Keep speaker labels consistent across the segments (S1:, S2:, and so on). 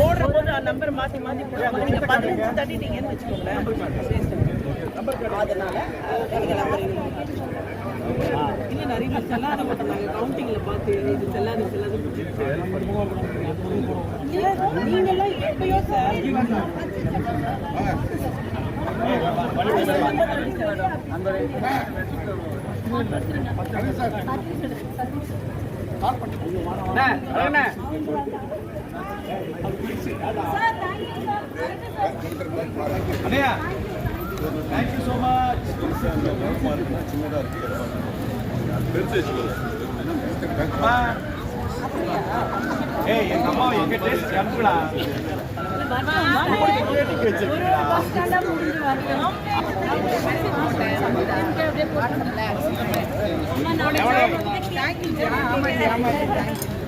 S1: ஓடுற போது நம்பர் மாத்தி மாத்தி போடுவாங்க நீங்க பதினஞ்சு தட்டிட்டீங்கன்னு வச்சுக்கோங்களேன் அதனால நீங்க நம்பர் இன்னும் நிறைய பேர் செல்லாத மாட்டாங்க கவுண்டிங்ல பார்த்து இது செல்லாது செல்லாது நீங்கெல்லாம் எப்பயோ சார்
S2: அண்ணையா தேங்க்யூ ஸோ மச் அம்மா ஏய் எங்க அம்மா எங்க டேஸ்ட் அனுப்புடா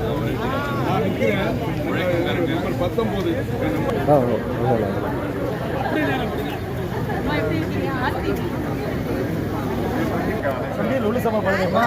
S3: சாலா நான் நிற்கிறேன் நம்பர் பத்தொம்போது
S2: லுலு சம்பா பண்ணுங்கம்மா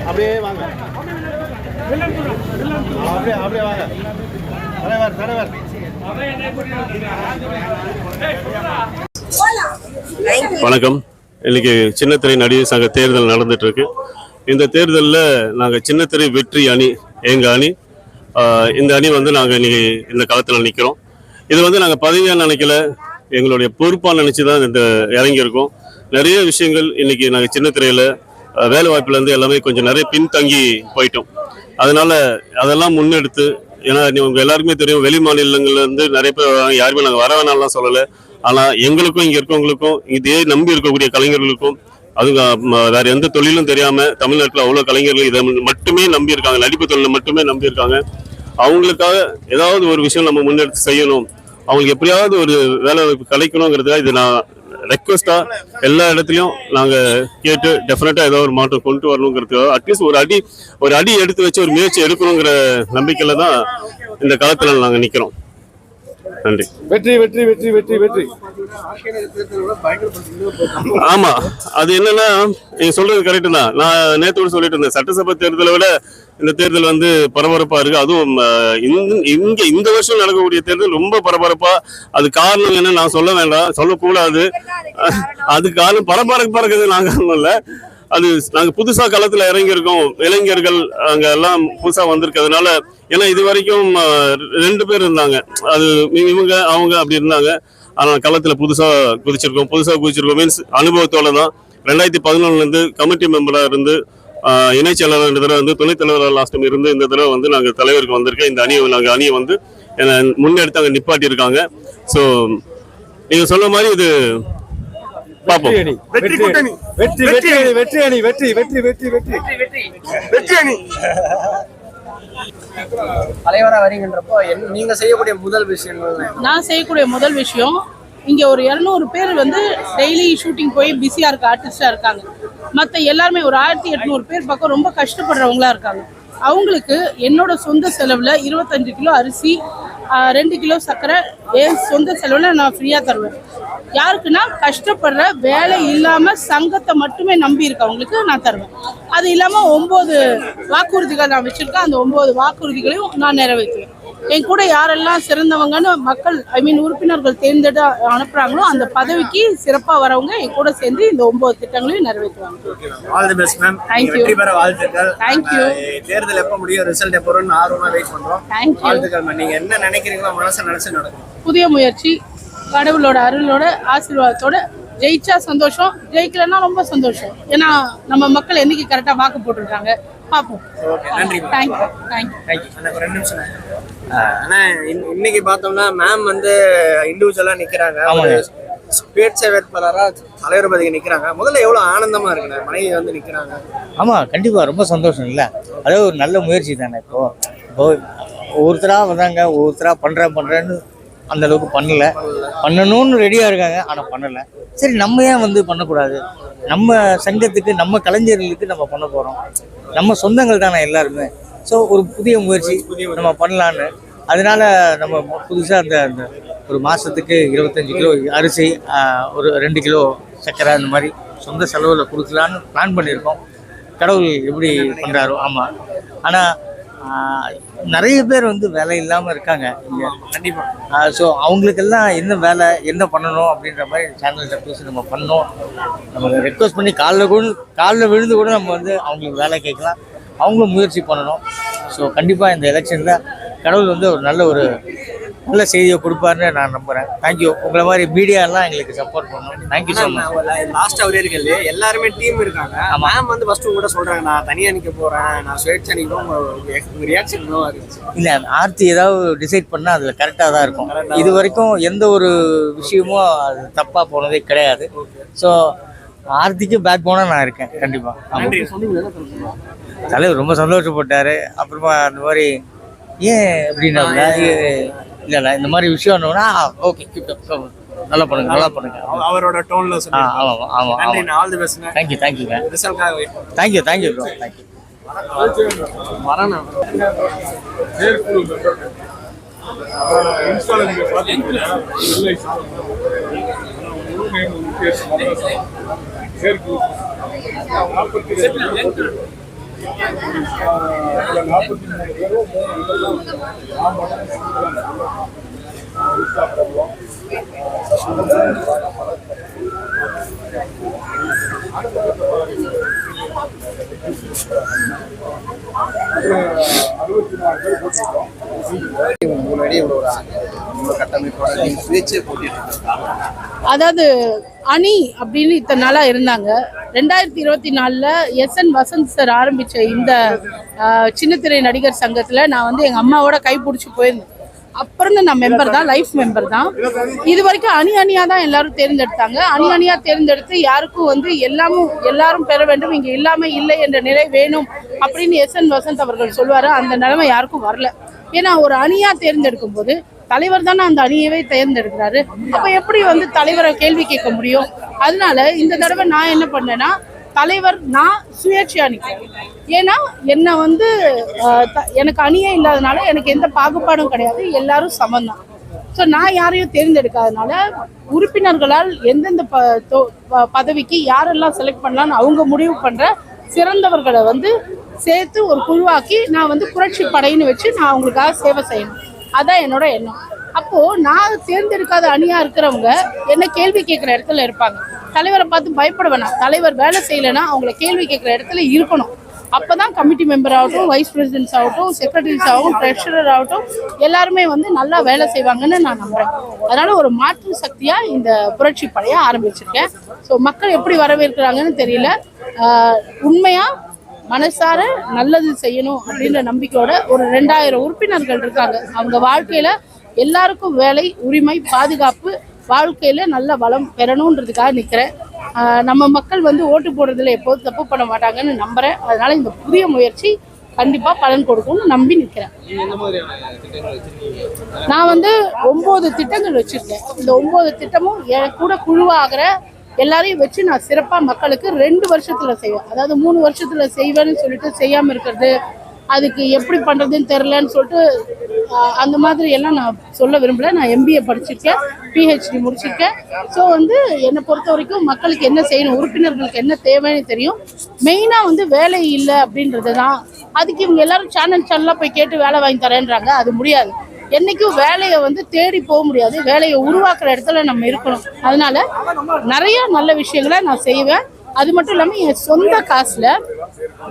S2: அப்படியே வாங்க. அப்படியே அப்படியே வாங்க. தலைவர் தலைவர்.
S4: வணக்கம். இன்னைக்கு சின்னத்திரை நடிகர் சங்க தேர்தல் நடந்துட்டு இருக்கு இந்த தேர்தலில் நாங்கள் சின்னத்திரை வெற்றி அணி எங்கள் அணி இந்த அணி வந்து நாங்கள் இன்னைக்கு இந்த காலத்தில் நிற்கிறோம் இது வந்து நாங்கள் பதவியாக நினைக்கல. எங்களுடைய பொறுப்பாக நினச்சி தான் இந்த இறங்கியிருக்கோம். நிறைய விஷயங்கள் இன்னைக்கு நாங்கள் சின்னத்திரையில் வேலை வாய்ப்புலேருந்து எல்லாமே கொஞ்சம் நிறைய பின்தங்கி போயிட்டோம். அதனால் அதெல்லாம் முன்னெடுத்து ஏன்னா உங்கள் எல்லாருக்குமே தெரியும் வெளி மாநிலங்கள்லேருந்து நிறைய பேர் யாருமே நாங்கள் வர வேணாம்லாம் சொல்லலை. ஆனால் எங்களுக்கும் இங்கே இருக்கவங்களுக்கும் இதே நம்பி இருக்கக்கூடிய கலைஞர்களுக்கும் அதுங்க வேறு வேற எந்த தொழிலும் தெரியாமல் தமிழ்நாட்டில் அவ்வளோ கலைஞர்கள் இதை மட்டுமே நம்பி இருக்காங்க நடிப்பு தொழிலை மட்டுமே நம்பி இருக்காங்க அவங்களுக்காக ஏதாவது ஒரு விஷயம் நம்ம முன்னெடுத்து செய்யணும். அவங்களுக்கு எப்படியாவது ஒரு வேலை வாய்ப்பு கிடைக்கணுங்கிறதுக்காக இது நான் ரெக்வஸ்டா எல்லா இடத்துலையும் நாங்க கேட்டு டெஃபினட்டா ஏதோ ஒரு மாற்றம் கொண்டு வரணுங்கிறதுக்காக அட்லீஸ்ட் ஒரு அடி ஒரு அடி எடுத்து வச்சு ஒரு முயற்சி எடுக்கணுங்கிற நம்பிக்கையில தான் இந்த காலத்துல நாங்க நிக்கிறோம். நன்றி.
S3: வெற்றி வெற்றி வெற்றி வெற்றி வெற்றி.
S4: ஆமா. அது என்னன்னா நீங்க சொல்றது கரெக்ட் தான் நான் நேத்தோடு சொல்லிட்டு இருந்தேன். சட்டசபை தேர்தலை விட இந்த தேர்தல் வந்து பரபரப்பா இருக்கு. அதுவும் அஹ், இந்த- இங்க இந்த வருஷம் நடக்கக்கூடிய தேர்தல் ரொம்ப பரபரப்பா. அது காரணம் என்ன நான் சொல்ல வேண்டாம். சொல்லக்கூடாது. அது காரணம் பரபரப்பா இருக்குது நாங்க இல்ல. அது நாங்க புதுசா களத்துல இறங்கியிருக்கோம். இளைஞர்கள் அங்க எல்லாம் புதுசா வந்திருக்கிறதுனால ஏன்னா இது வரைக்கும் ரெண்டு பேர் இருந்தாங்க. அது இவங்க அவங்க அப்படி இருந்தாங்க. ஆனால் களத்துல புதுசா குதிச்சிருக்கோம். புதுசா குதிச்சிருக்கோம். மீன்ஸ் அனுபவத்தோட தான். ரெண்டாயிரத்தி பதினொன்னுல இருந்து கமிட்டி மெம்பரா இருந்து இணைச் செயலாளர் இந்த தடவை வந்து துணைத் தலைவர் லாஸ்ட் இருந்து இந்த தடவை வந்து நாங்க தலைவருக்கு வந்திருக்கேன் இந்த அணியை நாங்க அணியை வந்து என்னை முன்னெடுத்து அங்க நிப்பாட்டி இருக்காங்க ஸோ நீங்க சொன்ன மாதிரி இது பார்ப்போம்.
S3: வெற்றி வெற்றி கூட்டணி. வெற்றி வெற்றி அணி. வெற்றி அணி. வெற்றி வெற்றி வெற்றி வெற்றி. வெற்றி அணி.
S5: வரீங்கன்றப்போ நீங்க செய்யக்கூடிய முதல் என்ன?
S1: நான் செய்யக்கூடிய முதல் விஷயம்
S5: இங்கே ஒரு இரநூறு பேர் வந்து டெய்லி ஷூட்டிங் போய் பிஸியாக இருக்க ஆர்டிஸ்டாக இருக்காங்க. மற்ற எல்லாருமே ஒரு ஆயிரத்தி எட்நூறு பேர் பக்கம் ரொம்ப கஷ்டப்படுறவங்களா இருக்காங்க. அவங்களுக்கு என்னோட சொந்த செலவில் இருபத்தஞ்சு கிலோ அரிசி ரெண்டு கிலோ சர்க்கரை என் சொந்த செலவில் நான் ஃப்ரீயாக தருவேன். யாருக்குன்னா கஷ்டப்படுற வேலை இல்லாமல் சங்கத்தை மட்டுமே நம்பி இருக்கவங்களுக்கு நான் தருவேன். அது இல்லாமல் ஒம்பது வாக்குறுதிகள் நான் வச்சுருக்கேன். அந்த ஒம்பது வாக்குறுதிகளையும் நான் நிறைவேற்றுவேன். என் கூட யாரெல்லாம் சிறந்தவங்கன்னு மக்கள் ஐ மீன் உறுப்பினர்கள் தேர்ந்தெடு அனுப்புறாங்களோ அந்த பதவிக்கு சிறப்பாக வரவங்க என் கூட சேர்ந்து இந்த ஒன்பது திட்டங்களையும் நிறைவேற்றுவாங்க.
S6: All the best ma'am. வெற்றி பெற வாழ்த்துக்கள். நாங்க தேர்தல் எப்ப முடியும்? ரிசல்ட் எப்போ வரும்னு ஆர்வமா வெயிட் பண்றோம். வாழ்த்துக்கள் மேம் நீங்க என்ன நினைக்கிறீங்களோ மனசை நினைச்சு நடக்கும்
S5: புதிய முயற்சி கடவுளோட அருளோட ஆசீர்வாதத்தோட ஜெயிச்சா சந்தோஷம் ஜெயிக்கலன்னா ரொம்ப சந்தோஷம். ஏன்னா நம்ம மக்கள் என்னைக்கு கரெக்டாக வாக்கு போட்டிருக்காங்க? பார்ப்போம்
S6: ஓகே நன்றி
S5: தேங்க்யூ தேங்க்யூ
S6: ரெண்டு நிமிஷம் அண்ணா. இன்- இன்னைக்கு பார்த்தோம்னா மேம் வந்து இண்டிவிஜுவலா நிக்கிறாங்க. ஒரு சுயேட்சை வேட்பாளரா தலைவர் பதவி நிக்கிறாங்க. முதல்ல எவ்வளவு ஆனந்தமா இருக்குண்ணே மனைவி வந்து நிக்கிறாங்க.
S7: ஆமாம் கண்டிப்பாக ரொம்ப சந்தோஷம் இல்லை? அது ஒரு நல்ல முயற்சி தானே இப்போ? இப்போ ஒவ்வொருத்தராக வந்தாங்க ஒவ்வொருத்தராக பண்ணுறேன் பண்ணுறேன்னு அந்த அளவுக்கு பண்ணல. பண்ணணும்னு ரெடியாக இருக்காங்க ஆனால் பண்ணலை. சரி நம்ம ஏன் வந்து பண்ணக்கூடாது? நம்ம சங்கத்துக்கு நம்ம கலைஞர்களுக்கு நம்ம பண்ண போகிறோம் நம்ம சொந்தங்கள் தானே எல்லாருமே. ஸோ ஒரு புதிய முயற்சி நம்ம பண்ணலான்னு. அதனால நம்ம புதுசாக அந்த அந்த ஒரு மாதத்துக்கு இருபத்தஞ்சி கிலோ அரிசி ஒரு ரெண்டு கிலோ சர்க்கரை அந்த மாதிரி சொந்த செலவில் கொடுக்கலான்னு பிளான் பண்ணியிருக்கோம். கடவுள் எப்படி பண்ணுறாரோ ஆமாம் ஆனால் நிறைய பேர் வந்து வேலை இல்லாமல் இருக்காங்க. இங்கே
S6: கண்டிப்பா
S7: ஸோ அவங்களுக்கெல்லாம் என்ன வேலை என்ன பண்ணணும் அப்படின்ற மாதிரி சேனல்கிட்ட பேசி நம்ம பண்ணோம். நம்ம ரெக்வஸ்ட் பண்ணி காலில் கூட காலில் விழுந்து கூட நம்ம வந்து அவங்களுக்கு வேலை கேட்கலாம். அவங்களும் முயற்சி பண்ணணும். ஸோ கண்டிப்பாக இந்த எலெக்ஷனில் கடவுள் வந்து ஒரு நல்ல ஒரு நல்ல செய்தியை கொடுப்பாருன்னு நான் நம்புகிறேன் தேங்க்யூ உங்களை மாதிரி மீடியாலாம் எங்களுக்கு சப்போர்ட் பண்ணணும். தேங்க்யூ ஸோ மச்
S6: லாஸ்ட் அவரே இருக்கல எல்லாருமே டீம் இருக்காங்க. மேம் வந்து ஃபர்ஸ்ட் கூட சொல்றாங்க நான் தனியா நிக்க போறேன். நான் சுயேட்சை நிற்கும் உங்க ரியாக்ஷன் இருந்துச்சு?
S7: இல்லை ஆர்த்தி ஏதாவது டிசைட் பண்ணால் அதில் கரெக்டாக தான் இருக்கும். இது வரைக்கும் எந்த ஒரு விஷயமும் அது தப்பாக போனதே கிடையாது. ஸோ ஆர்த்திக்கு பேக் போனால் நான் இருக்கேன். கண்டிப்பாக தலைவர் ரொம்ப சந்தோஷப்பட்டாரு. அப்புறமா அந்த மாதிரி ஏன்? அப்படின்னா இல்லை இல்லை இந்த மாதிரி விஷயம் ஓகே நல்லா பண்ணுங்க நல்லா பண்ணுங்க.
S6: அவ- அவரோட டோன்ல
S7: ஆமாம் ஆமாம் ஆமாம்
S6: all the best
S7: thank you தேங்க்யூங்க thank you thank you bro thank you.
S3: செயற்குழு நாற்பத்தி நாற்பத்தி மூணு பேரும் அறுபத்தி நாலு பேர் போட்டிருக்கோம்
S6: முன்னாடி இவ்வளோ ஒரு கட்டமைப்போட சுயேட்சை போட்டிட்டு
S5: அதாவது அணி அப்படின்னு இத்தனை நாளாக இருந்தாங்க. ரெண்டாயிரத்தி இருபத்தி நாலில் எஸ் என் வசந்த் சார் ஆரம்பித்த இந்த சின்னத்திரை நடிகர் சங்கத்தில் நான் வந்து எங்கள் அம்மாவோட கை பிடிச்சி போயிருந்தேன். அப்புறம் நான் மெம்பர் தான் லைஃப் மெம்பர் தான். இது வரைக்கும் அணி அணியாக தான் எல்லாரும் தேர்ந்தெடுத்தாங்க. அணி அணியாக தேர்ந்தெடுத்து யாருக்கும் வந்து எல்லாமும் எல்லாரும் பெற வேண்டும் இங்கே இல்லாமல் இல்லை என்ற நிலை வேணும் அப்படின்னு எஸ் என் வசந்த் அவர்கள் சொல்வார். அந்த நிலைமை யாருக்கும் வரல. ஏன்னா ஒரு அணியாக தேர்ந்தெடுக்கும் போது தலைவர் தானே அந்த அணியவே தேர்ந்தெடுக்கிறாரு. அப்ப எப்படி வந்து தலைவரை கேள்வி கேட்க முடியும்? அதனால இந்த தடவை நான் என்ன பண்ணேன்னா தலைவர் நான் சுயேட்சையா நிற்கிறேன் ஏன்னா என்னை வந்து த- எனக்கு அணியே இல்லாதனால எனக்கு எந்த பாகுபாடும் கிடையாது எல்லாரும் சமந்தான் ஸோ நான் யாரையும் தேர்ந்தெடுக்காதனால உறுப்பினர்களால் எந்தெந்த ப தொ- ப- பதவிக்கு யாரெல்லாம் செலக்ட் பண்ணலான்னு அவங்க முடிவு பண்ணுற சிறந்தவர்களை வந்து சேர்த்து ஒரு குழுவாக்கி நான் வந்து புரட்சி படைன்னு வச்சு நான் அவங்களுக்காக சேவை செய்யணும். அதான் என்னோட எண்ணம். அப்போ நான் தேர்ந்தெடுக்காத அணியா இருக்கிறவங்க என்ன கேள்வி கேட்குற இடத்துல இருப்பாங்க. தலைவரை பார்த்து பயப்பட வேணாம். தலைவர் வேலை செய்யலைன்னா அவங்கள கேள்வி கேட்குற இடத்துல இருக்கணும். அப்பதான் கமிட்டி மெம்பர் ஆகட்டும் வைஸ் பிரசிடென்ட்ஸ் ஆகட்டும் செக்ரட்டரிஸ் ஆகட்டும் ட்ரெஷரர் ஆகட்டும் எல்லாருமே வந்து நல்லா வேலை செய்வாங்கன்னு நான் நம்புறேன். அதனால் ஒரு மாற்று சக்தியாக இந்த புரட்சி படையை ஆரம்பிச்சிருக்கேன். ஸோ மக்கள் எப்படி வரவேற்கிறாங்கன்னு தெரியல. உண்மையாக மனசார நல்லது செய்யணும் அப்படின்ற நம்பிக்கையோட ஒரு ரெண்டாயிரம் உறுப்பினர்கள் இருக்காங்க. அவங்க வாழ்க்கையில எல்லாருக்கும் வேலை உரிமை பாதுகாப்பு வாழ்க்கையில நல்ல வளம் பெறணுன்றதுக்காக நிக்கிறேன். ஆஹ் நம்ம மக்கள் வந்து ஓட்டு போடுறதுல எப்போதும் தப்பு பண்ண மாட்டாங்கன்னு நம்புறேன். அதனால இந்த புதிய முயற்சி கண்டிப்பா பலன் கொடுக்கும்னு நம்பி
S6: வச்சிருக்கீங்க?
S5: நான் வந்து ஒன்பது திட்டங்கள் வச்சிருக்கேன். இந்த ஒன்பது திட்டமும் என் கூட குழுவாகிற எல்லாரையும் வச்சு நான் சிறப்பாக மக்களுக்கு ரெண்டு வருஷத்தில் செய்வேன். அதாவது மூணு வருஷத்தில் செய்வேன்னு சொல்லிட்டு செய்யாமல் இருக்கிறது அதுக்கு எப்படி பண்ணுறதுன்னு தெரிலன்னு சொல்லிட்டு அந்த மாதிரி எல்லாம் நான் சொல்ல விரும்பல. நான் எம்பிஏ படிச்சிருக்கேன் பிஹெச்டி முடிச்சிருக்கேன். ஸோ வந்து என்னை பொறுத்த வரைக்கும் மக்களுக்கு என்ன செய்யணும் உறுப்பினர்களுக்கு என்ன தேவைன்னு தெரியும். மெயினாக வந்து வேலை இல்லை அப்படின்றது தான் அதுக்கு இவங்க எல்லாரும் சேனல் சேனலாக போய் கேட்டு வேலை வாங்கி தரேன்றாங்க அது முடியாது. என்னைக்கும் வேலையை வந்து தேடி போக முடியாது. வேலையை உருவாக்குற இடத்துல நம்ம இருக்கணும். அதனால நிறைய நல்ல விஷயங்களை நான் செய்வேன். அது மட்டும் இல்லாமல் என் சொந்த காசில்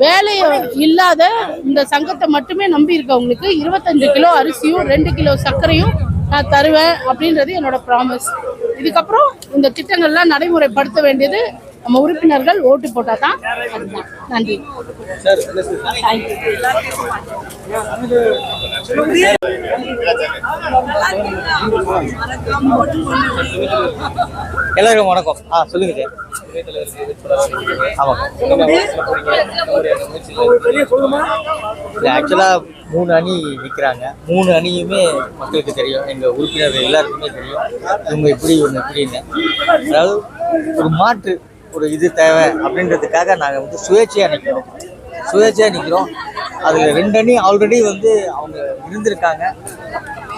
S5: வேலையை இல்லாத இந்த சங்கத்தை மட்டுமே நம்பி இருக்கவங்களுக்கு இருபத்தஞ்சு கிலோ அரிசியும் ரெண்டு கிலோ சர்க்கரையும் நான் தருவேன் அப்படின்றது என்னோட ப்ராமிஸ் இதுக்கப்புறம் இந்த திட்டங்கள்லாம் நடைமுறைப்படுத்த வேண்டியது நம்ம உறுப்பினர்கள் ஓட்டு போட்டால் தான் அதுதான். நன்றி.
S7: எல்லாருக்கும் வணக்கம். ஆ சொல்லுங்க சார் ஆமாம். ஆக்சுவலாக மூணு அணி நிற்கிறாங்க மூணு அணியுமே மக்களுக்கு தெரியும். எங்கள் உறுப்பினர்கள் எல்லாருக்குமே தெரியும். இவங்க இப்படி ஒன்று இப்படின்னு. அதாவது ஒரு மாற்று ஒரு இது தேவை அப்படின்றதுக்காக நாங்கள் வந்து சுயேட்சையாக நிற்கிறோம் சுயேட்சையாக நிற்கிறோம் அதில் ரெண்டு அணி ஆல்ரெடி வந்து அவங்க இருந்திருக்காங்க.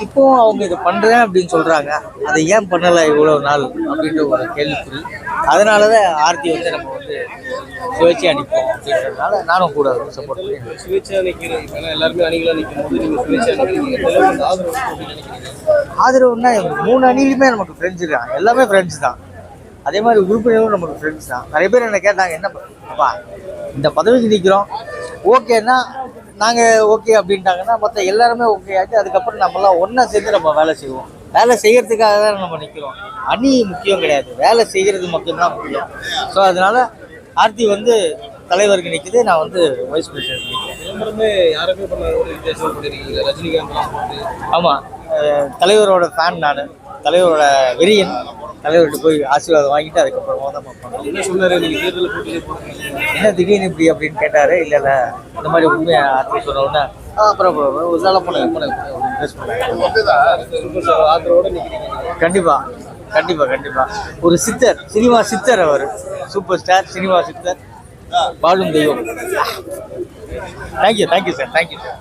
S7: இப்போ அவங்க இதை பண்ணுறேன் அப்படின்னு சொல்கிறாங்க அதை ஏன் பண்ணலை இவ்வளோ நாள் அப்படின்ற ஒரு கேள்விக்குறி. அதனால தான் ஆர்த்தி வந்து நம்ம வந்து சுயேட்சையாக நிற்போம் அப்படின்றதுனால நானும் கூட சப்போர்ட் பண்ணி
S6: சுயேட்சையா நிக்கிறீங்க இப்ப ஏன்னா எல்லாருமே அணிகளா நிக்கும் போது நீங்க சுயேட்சையா நிக்கிறீங்க. தலைவருக்கு ஆதரவு அப்படின்னு நினைக்கிறீங்க.
S7: ஆதரவுன்னா மூணு அணிலுமே நமக்கு ஃப்ரெண்ட்ஸ் இருக்காங்க. எல்லாமே ஃப்ரெண்ட்ஸ் தான். அதே மாதிரி உறுப்பினர்களும் நமக்கு ஃப்ரெண்ட்ஸ் தான். நிறைய பேர் என்ன கேட்டாங்க என்ன அப்பா இந்த பதவிக்கு நிற்கிறோம் ஓகேன்னா நாங்கள் ஓகே அப்படின்ட்டாங்கன்னா மற்ற எல்லாருமே ஓகே ஆச்சு. அதுக்கப்புறம் நம்மலாம் ஒன்றா சேர்ந்து நம்ம வேலை செய்வோம். வேலை செய்யறதுக்காக தான் நம்ம நிற்கிறோம் அணி முக்கியம் கிடையாது. வேலை செய்கிறது மட்டும்தான் முக்கியம். ஸோ அதனால ஆர்த்தி வந்து தலைவருக்கு நிற்குது நான் வந்து வைஸ் பிரசிடென்ட் நிற்கிறேன் ஆமாம் தலைவரோட ஃபேன் நான். தலைவரோட வெறியன். தலைவர்கிட்ட போய் ஆசீர்வாதம் வாங்கிட்டு அதுக்கப்புறமா தான் பார்ப்போம்
S6: என்ன
S7: திடீர்னு இப்படி அப்படின்னு கேட்டாரு. இல்லை இல்லை. இந்த மாதிரி உண்மையை ஆர்த்தி சொன்ன உடனே "ஆ, அப்புறம் ஒரு நாளாக போனேன் போனேன் ட்ரெஸ் பண்ணேன்
S6: சூப்பர் சார் ஆதரவோட நிக்கிறீங்க.
S7: கண்டிப்பா கண்டிப்பா கண்டிப்பா. ஒரு சித்தர் சினிமா சித்தர் அவர். சூப்பர் ஸ்டார் சினிமா சித்தர். பாடும் தெய்வம். Thank you thank you sir thank you sir